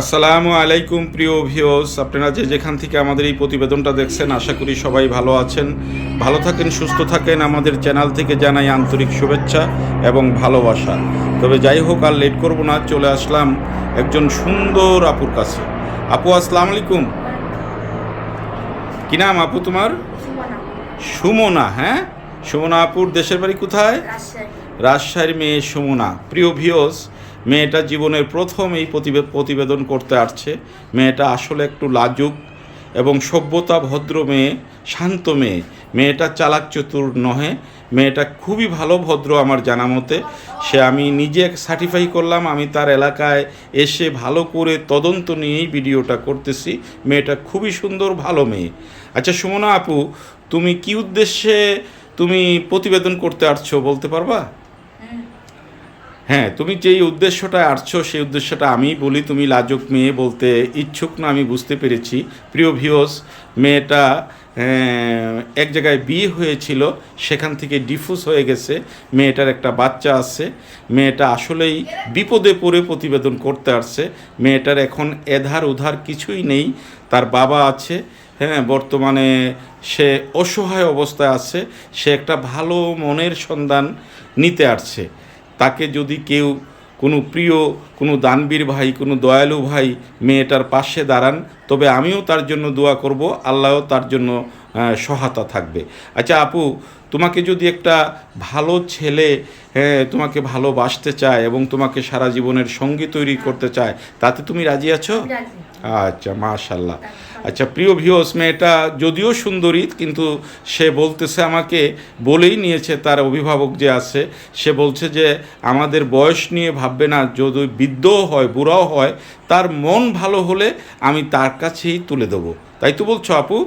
আসসালামু আলাইকুম প্রিয় ভিওস আপনারা যে যেখান থেকে আমাদের এই প্রতিবেদনটা দেখছেন আশা করি সবাই ভালো আছেন। ভালো থাকেন সুস্থ থাকেন। আমাদের চ্যানেল থেকে জানাই আন্তরিক শুভেচ্ছা এবং ভালোবাসা। তবে যাই হোক আর লেট করব না চলে আসলাম একজন সুন্দর আপুর কাছে। আপু আসসালামু আলাইকুম। কি নাম আপু তোমার? সুমনা। হ্যাঁ? সুমনা আপুর দেশের বাড়ি কোথায়? রাজশাহীর মেয়ে সুমনা। প্রিয় ভিওস মেয়েটা জীবনের প্রথম এই প্রতিবে- প্রতিবেদন করতে আসছে। মেয়েটা আসলে একটু লাজুক এবং সভ্যতা ভদ্র মেয়ে, শান্ত মেয়ে। মেয়েটা চালাক চতুর নহে। মেয়েটা খুবই ভালো ভদ্র আমার জানা মতে। সে আমি নিজে সার্টিফাই করলাম, আমি তার এলাকায় এসে ভালো করে তদন্ত নিয়েই ভিডিওটা করতেছি। মেয়েটা খুবই সুন্দর, ভালো মেয়ে। আচ্ছা সুমনা আপু, তুমি কি উদ্দেশ্যে তুমি প্রতিবেদন করতে আসছো বলতে পারবা? হ্যাঁ তুমি যেই উদ্দেশ্যটা আসছো, সেই উদ্দেশ্যটা আমি বলি। তুমি লাজুক মেয়ে বলতে ইচ্ছুক না, আমি বুঝতে পেরেছি। প্রিয় ভিওস মেয়েটা এক জায়গায় বিয়ে হয়েছিল, সেখান থেকে ডিফুজ হয়ে গেছে। মেয়েটার একটা বাচ্চা আছে। মেয়েটা আসলেই বিপদে পড়ে প্রতিবেদন করতে আসছে। মেয়েটার এখন এধার উধার কিছুই নেই। তার বাবা আছে হ্যাঁ বর্তমানে সে অসহায় অবস্থায় আছে। সে একটা ভালো মনের সন্ধান নিতে আসছে। তাকে যদি কেউ কোনো প্রিয় কোনো দানবীর ভাই কোনো দয়ালু ভাই মেয়েটার পাশে দাঁড়ান তবে আমিও তার জন্য দোয়া করব আল্লাহও তার জন্য সহায়তা থাকবে। আচ্ছা আপু তোমাকে যদি একটা ভালো ছেলে হ্যাঁ তোমাকে ভালোবাসতে চায় এবং তোমাকে সারা জীবনের সঙ্গী তৈরি করতে চায় তাতে তুমি রাজি আছো? আচ্ছা মাশাল্লাহ আচ্ছা প্রিয় ভিওস মেয়েটা যদিও সুন্দরী, কিন্তু সে বলতেছে আমাকে, বলেই নিয়েছে তার অভিভাবক যে আছে, সে বলছে যে আমাদের বয়স নিয়ে ভাববে না, যদি বৃদ্ধও হয়, বুড়াও হয়, তার মন ভালো হলে আমি তার কাছেই তুলে দেবো। তাই তো বলছো আপু?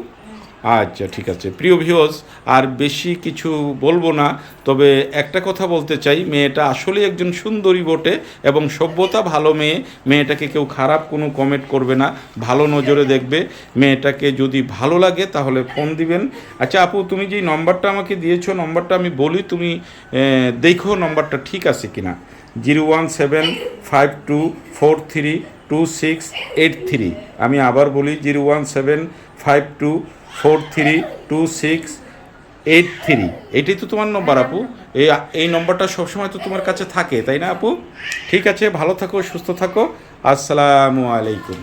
আচ্ছা ঠিক আছে। প্রিয় ভিওস আর বেশি কিছু বলব না, তবে একটা কথা বলতে চাই, মেয়েটা আসলে একজন সুন্দরী বটে এবং সভ্যতা ভালো মেয়ে, মেয়েটাকে কেউ খারাপ কোনো কমেন্ট করবে না, ভালো নজরে দেখবে। মেয়েটাকে যদি ভালো লাগে, তাহলে ফোন দিবেন। আচ্ছা আপু, তুমি যেই নম্বরটা আমাকে দিয়েছ নম্বরটা আমি বলি, তুমি দেখো নম্বরটা ঠিক আছে কিনা। Zero one seven five two four three two six eight three আমি আবার বলি zero one seven five two four three two six eight three এটি তো তোমার নম্বর আপু। এই এই নম্বরটা সবসময় তো তোমার কাছে থাকে, তাই না আপু? ঠিক আছে, ভালো থাকো, সুস্থ থাকো। আসসালামু আলাইকুম।